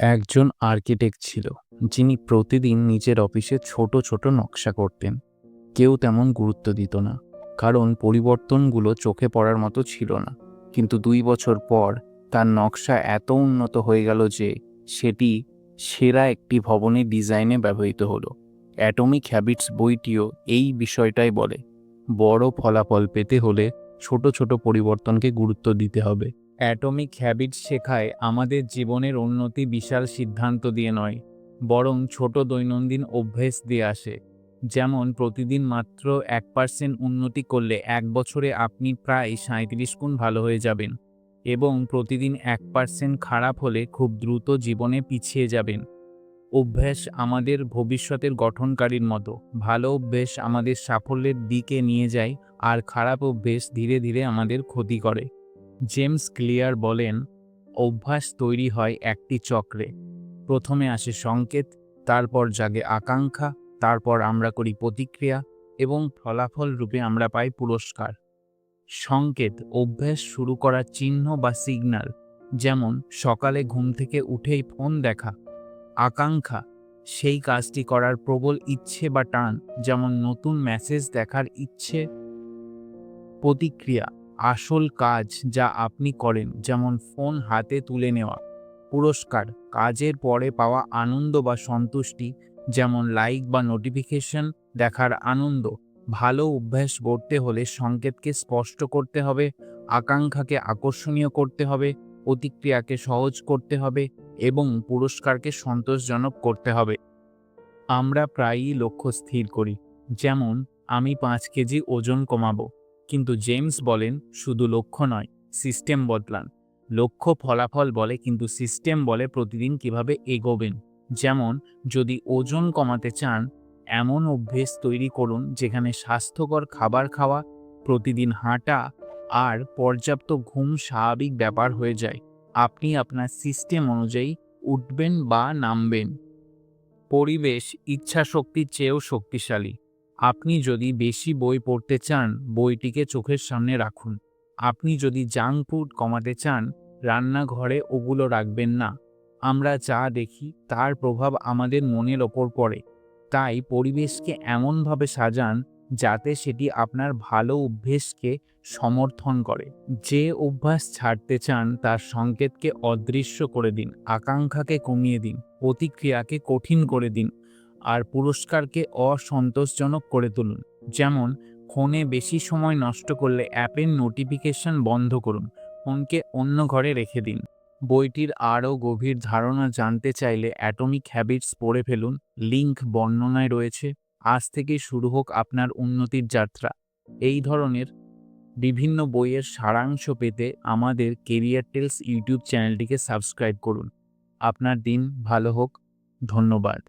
একজন আর্কিটেক্ট ছিল, যিনি প্রতিদিন নিজের অফিসে ছোট ছোট নকশা করতেন। কেউ তেমন গুরুত্ব দিত না, কারণ পরিবর্তনগুলো চোখে পড়ার মতো ছিল না। কিন্তু দুই বছর পর তার নকশা এত উন্নত হয়ে গেল যে সেটি সেরা একটি ভবনের ডিজাইনে ব্যবহৃত হলো। অ্যাটমিক হ্যাবিটস বইটিও এই বিষয়টাই বলে। বড় ফলাফল পেতে হলে ছোট ছোট পরিবর্তনকে গুরুত্ব দিতে হবে। অ্যাটমিক হ্যাবিট শেখায় আমাদের জীবনের উন্নতি বিশাল সিদ্ধান্ত দিয়ে নয়, বরং ছোট দৈনন্দিন অভ্যেস দিয়ে আসে। যেমন প্রতিদিন মাত্র এক পার্সেন্ট উন্নতি করলে এক বছরে আপনি প্রায় সাঁত্রিশ গুণ ভালো হয়ে যাবেন এবং প্রতিদিন এক পার্সেন্ট খারাপ হলে খুব দ্রুত জীবনে পিছিয়ে যাবেন। অভ্যাস আমাদের ভবিষ্যতের গঠনকারীর মতো, ভালো অভ্যেস আমাদের সাফল্যের দিকে নিয়ে যায় আর খারাপ অভ্যেস ধীরে ধীরে আমাদের ক্ষতি করে। জেমস ক্লিয়ার বলেন, অভ্যাস তৈরি হয় একটি চক্রে। প্রথমে আসে সংকেত, তারপর জাগে আকাঙ্ক্ষা, তারপর আমরা করি প্রতিক্রিয়া এবং ফলাফল রূপে আমরা পাই পুরস্কার। সংকেত, অভ্যাস শুরু করার চিহ্ন বা সিগন্যাল যেমন সকালে ঘুম থেকে উঠেই ফোন দেখা। আকাঙ্ক্ষা, সেই কাজটি করার প্রবল ইচ্ছে বা টান, যেমন নতুন মেসেজ দেখার ইচ্ছে। প্রতিক্রিয়া আসল কাজ যা আপনি করেন, যেমন ফোন হাতে তুলে নেওয়া, পুরস্কার, কাজের পরে পাওয়া আনন্দ বা সন্তুষ্টি, যেমন লাইক বা নোটিফিকেশন দেখার আনন্দ, ভালো অভ্যাস গড়তে হলে সংকেতকে স্পষ্ট করতে হবে, আকাঙ্ক্ষাকে আকর্ষণীয় করতে হবে, প্রতিক্রিয়াকে সহজ করতে হবে এবং পুরস্কারকে সন্তোষজনক করতে হবে। আমরা প্রায়ই লক্ষ্য স্থির করি, যেমন, আমি পাঁচ কেজি ওজন কমাবো। কিন্তু জেমস বলেন, শুধু লক্ষ্য নয়, সিস্টেম বদলান। লক্ষ্য ফলাফল বলে, কিন্তু সিস্টেম বলে প্রতিদিন কীভাবে এগোবেন? যেমন, যদি ওজন কমাতে চান, এমন অভ্যেস তৈরি করুন যেখানে স্বাস্থ্যকর খাবার খাওয়া, প্রতিদিন হাঁটা আর পর্যাপ্ত ঘুম স্বাভাবিক ব্যাপার হয়ে যায়। আপনি আপনার সিস্টেম অনুযায়ী উঠবেন বা নামবেন। পরিবেশ ইচ্ছাশক্তির চেয়েও শক্তিশালী। আপনি যদি বেশি বই পড়তে চান, বইটিকে চোখের সামনে রাখুন। আপনি যদি জাঙ্ক ফুড কমাতে চান, রান্নাঘরে ওগুলো রাখবেন না। আমরা যা দেখি, তার প্রভাব আমাদের মনের ওপর পড়ে। তাই পরিবেশকে এমনভাবে সাজান, যাতে সেটি আপনার ভালো অভ্যেসকে সমর্থন করে। যে অভ্যাস ছাড়তে চান, তার সংকেতকে অদৃশ্য করে দিন, আকাঙ্ক্ষাকে কমিয়ে দিন, প্রতিক্রিয়াকে কঠিন করে দিন। আর পুরস্কারকে অসন্তোষজনক করে তুলুন। যেমন, ফোনে বেশি সময় নষ্ট করলে অ্যাপের নোটিফিকেশন বন্ধ করুন, ফোনকে অন্য ঘরে রেখে দিন। বইটির আরও গভীর ধারণা জানতে চাইলে অ্যাটমিক হ্যাবিটস পড়ে ফেলুন লিঙ্ক বর্ণনায় রয়েছে। আজ থেকে শুরু হোক আপনার উন্নতির যাত্রা। এই ধরনের বিভিন্ন বইয়ের সারাংশ পেতে আমাদের কেরিয়ার টেলস ইউটিউব চ্যানেলটিকে সাবস্ক্রাইব করুন। আপনার দিন ভালো হোক। ধন্যবাদ।